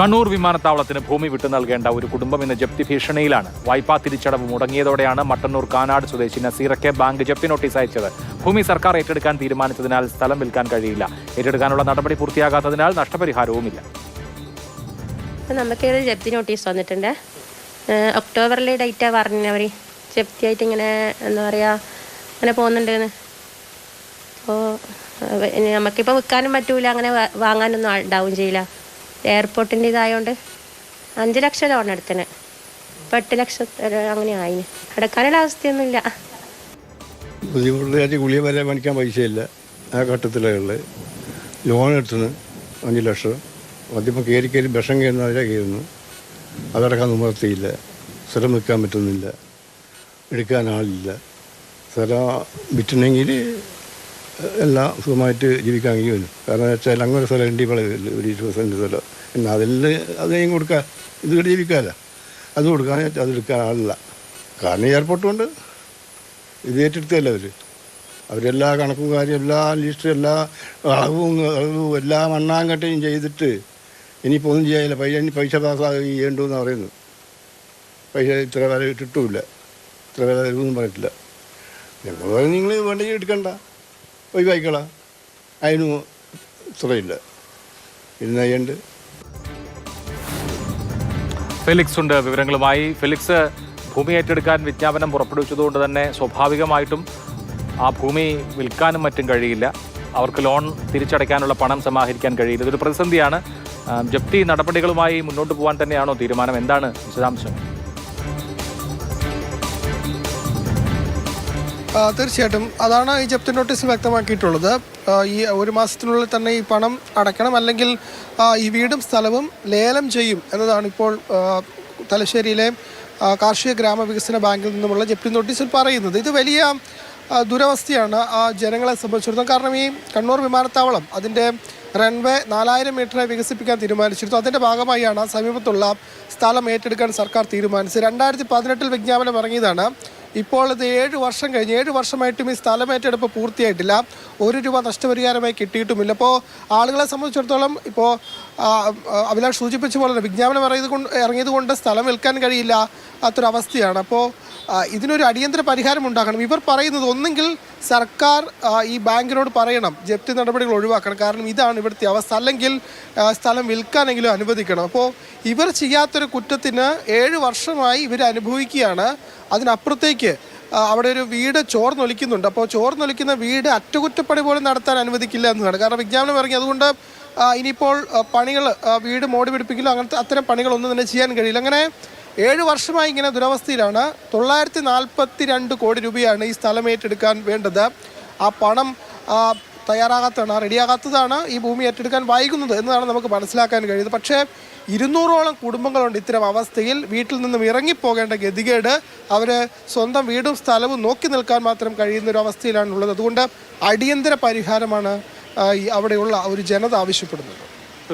കണ്ണൂർ വിമാനത്താവളത്തിന് ഭൂമി വിട്ടു നൽകേണ്ട ഒരു കുടുംബം ഇന്ന് ജപ്തി ഭീഷണിയിലാണ്. വായ്പാ തിരിച്ചടവ് മുടങ്ങിയതോടെയാണ് മട്ടന്നൂർ കാനാട് സ്വദേശി നസീറയ്ക്ക് ബാങ്ക് ജപ്തി നോട്ടീസ് അയച്ചത്. ഭൂമി സർക്കാർ ഏറ്റെടുക്കാൻ തീരുമാനിച്ചതിനാൽ സ്ഥലം വിൽക്കാൻ കഴിയില്ല. ഏറ്റെടുക്കാനുള്ള നടപടി പൂർത്തിയാകാത്തതിനാൽ നഷ്ടപരിഹാരവുമില്ല. നമുക്കൊരു ജപ്തി നോട്ടീസ് വന്നിട്ടുണ്ട്. ഒക്ടോബറിലെ ഡേറ്റാ പറഞ്ഞവർ ജപ്തിയായിട്ട് ഇങ്ങനെ എന്താ പറയുക അങ്ങനെ പോകുന്നുണ്ടെന്ന്. അപ്പോൾ നമുക്കിപ്പോൾ വിൽക്കാനും പറ്റൂല അങ്ങനെ വാങ്ങാനൊന്നും ഉണ്ടാവുകയും ഉണ്ടാവും ചെയ്യില്ല. എയർപോർട്ടിന്റെ ഇതായതുകൊണ്ട് അഞ്ച് ലക്ഷം ലോൺ എടുത്തിന്. ഇപ്പം എട്ട് ലക്ഷം അങ്ങനെ ആയിന്. അടക്കാനുള്ള അവസ്ഥയൊന്നുമില്ല. ബുദ്ധിമുട്ടില്ലാതെ ഗുളിക വരെ മേടിക്കാൻ പൈസയില്ല. ആ ഘട്ടത്തിലുള്ള ലോൺ എടുത്തിന് അഞ്ച് ലക്ഷം. അതിപ്പോൾ കയറി കയറി വിഷം കയറുന്നവരെ കയറുന്നു. അതടക്കാൻ നിവർത്തിയില്ല സ്ഥലം നിൽക്കാൻ പറ്റുന്നില്ല. എടുക്കാൻ ആളില്ല. സ്ഥലം വിറ്റണമെങ്കിൽ എല്ലാം സുഖമായിട്ട് ജീവിക്കാൻ കഴിയുമല്ലോ. കാരണം വെച്ചാൽ അങ്ങനെ സ്ഥലം ഉണ്ട് ഒരു ഇരുപത് സെന്റ് സ്ഥലം. എന്നാൽ അതിൽ അത് കഴിഞ്ഞ് കൊടുക്കാം. ഇത് ജീവിക്കാമല്ലോ. അത് കൊടുക്കാൻ അതെടുക്കാൻ ആളില്ല. കാരണം എയർപോർട്ടുണ്ട് ഇത് ഏറ്റെടുത്തല്ലോ അവർ അവരെല്ലാ കണക്കും കാര്യം എല്ലാ ലിസ്റ്റും എല്ലാ അളവും അളവും എല്ലാ മണ്ണാങ്കട്ടയും ചെയ്തിട്ട് ഇനിയിപ്പോൾ ഒന്നും ചെയ്യാനില്ല. പൈസ ഇനി പൈസ പാസ്സാകുക ചെയ്യേണ്ടു എന്ന് പറയുന്നു പൈസ ഇത്ര വില ഇട്ടിട്ടുമില്ല. ഇത്ര വില തരുമെന്നും പറഞ്ഞിട്ടില്ല. ഞങ്ങൾ നിങ്ങൾ വേണ്ടെങ്കിൽ എടുക്കണ്ട. ഒഴിവായിക്കളാം അതിന് ഇത്രയില്ല ഇരുന്ന് ഫെലിക്സ് ഉണ്ട് വിവരങ്ങളുമായി. ഫെലിക്സ് ഭൂമി ഏറ്റെടുക്കാൻ വിജ്ഞാപനം പുറപ്പെടുവിച്ചതുകൊണ്ട് തന്നെ സ്വാഭാവികമായിട്ടും ആ ഭൂമി വിൽക്കാനും മറ്റും കഴിയില്ല. അവർക്ക് ലോൺ തിരിച്ചടയ്ക്കാനുള്ള പണം സമാഹരിക്കാൻ കഴിയില്ല. ഇതൊരു പ്രതിസന്ധിയാണ്. ജപ്തി നടപടികളുമായി മുന്നോട്ട് പോകാൻ തന്നെയാണോ തീരുമാനം? എന്താണ് വിശദാംശം? തീർച്ചയായിട്ടും. അതാണ് ഈ ജപ്തി നോട്ടീസിൽ വ്യക്തമാക്കിയിട്ടുള്ളത്. ഈ ഒരു മാസത്തിനുള്ളിൽ തന്നെ ഈ പണം അടയ്ക്കണം അല്ലെങ്കിൽ ഈ വീടും സ്ഥലവും ലേലം ചെയ്യും എന്നതാണ് ഇപ്പോൾ തലശ്ശേരിയിലെ കാർഷിക ഗ്രാമവികസന ബാങ്കിൽ നിന്നുമുള്ള ജപ്തി നോട്ടീസിൽ പറയുന്നത്. ഇത് വലിയ ദുരവസ്ഥയാണ് ആ ജനങ്ങളെ സംബന്ധിച്ചിടത്തോളം. കാരണം ഈ കണ്ണൂർ വിമാനത്താവളം അതിന്റെ റൺവേ നാലായിരം മീറ്ററെ വികസിപ്പിക്കാൻ തീരുമാനിച്ചിരുന്നു. അതിന്റെ ഭാഗമായാണ് സമീപത്തുള്ള സ്ഥലം ഏറ്റെടുക്കാൻ സർക്കാർ തീരുമാനിച്ചത്. രണ്ടായിരത്തി പതിനെട്ടിൽ വിജ്ഞാപനം ഇറങ്ങിയതാണ്. ഇപ്പോൾ ഇത് ഏഴ് വർഷം കഴിഞ്ഞ് ഏഴ് വർഷമായിട്ടും ഈ സ്ഥലം ഏറ്റെടുപ്പ് പൂർത്തിയായിട്ടില്ല. ഒരു രൂപ നഷ്ടപരിഹാരമായി കിട്ടിയിട്ടുമില്ല. അപ്പോൾ ആളുകളെ സംബന്ധിച്ചിടത്തോളം ഇപ്പോൾ അഭിലാഷ് സൂചിപ്പിച്ച പോലെ വിജ്ഞാപനം ഇറങ്ങിയത് കൊണ്ട് ഇറങ്ങിയത് കൊണ്ട് സ്ഥലം വിൽക്കാൻ കഴിയില്ല. അത്തൊരവസ്ഥയാണ് അപ്പോൾ ഇതിനൊരു അടിയന്തര പരിഹാരം ഉണ്ടാക്കണം. ഇവർ പറയുന്നത് ഒന്നെങ്കിൽ സർക്കാർ ഈ ബാങ്കിനോട് പറയണം ജപ്തി നടപടികൾ ഒഴിവാക്കണം. കാരണം ഇതാണ് ഇവിടുത്തെ അവസ്ഥ. അല്ലെങ്കിൽ സ്ഥലം വിൽക്കാനെങ്കിലും അനുവദിക്കണം. അപ്പോൾ ഇവർ ചെയ്യാത്തൊരു കുറ്റത്തിന് ഏഴ് വർഷമായി ഇവർ അനുഭവിക്കുകയാണ്. അതിനപ്പുറത്തേക്ക് അവിടെ ഒരു വീട് ചോർന്നൊലിക്കുന്നുണ്ട്. അപ്പോൾ ചോർന്നൊലിക്കുന്ന വീട് അറ്റകുറ്റപ്പണി പോലും നടത്താൻ അനുവദിക്കില്ല എന്നതാണ്. കാരണം വിജ്ഞാപനം ഇറങ്ങി. അതുകൊണ്ട് ഇനിയിപ്പോൾ പണികൾ വീട് മോടി പിടിപ്പിക്കലോ അങ്ങനത്തെ അത്തരം പണികളൊന്നും തന്നെ ചെയ്യാൻ കഴിയില്ല. അങ്ങനെ ഏഴ് വർഷമായി ഇങ്ങനെ ദുരവസ്ഥയിലാണ്. തൊള്ളായിരത്തി നാൽപ്പത്തി രണ്ട് കോടി രൂപയാണ് ഈ സ്ഥലം ഏറ്റെടുക്കാൻ വേണ്ടത്. ആ പണം തയ്യാറാകാത്തതാണ് റെഡിയാകാത്തതാണ് ഈ ഭൂമി ഏറ്റെടുക്കാൻ വൈകുന്നത് എന്നതാണ് നമുക്ക് മനസ്സിലാക്കാൻ കഴിയുന്നത്. പക്ഷേ ഇരുന്നൂറോളം കുടുംബങ്ങളുണ്ട് ഇത്തരം അവസ്ഥയിൽ. വീട്ടിൽ നിന്നും ഇറങ്ങിപ്പോകേണ്ട ഗതികേട് അവർ സ്വന്തം വീടും സ്ഥലവും നോക്കി നിൽക്കാൻ മാത്രം കഴിയുന്ന ഒരു അവസ്ഥയിലാണുള്ളത്. അതുകൊണ്ട് അടിയന്തര പരിഹാരമാണ് അവിടെയുള്ള ഒരു ജനത ആവശ്യപ്പെടുന്നത്.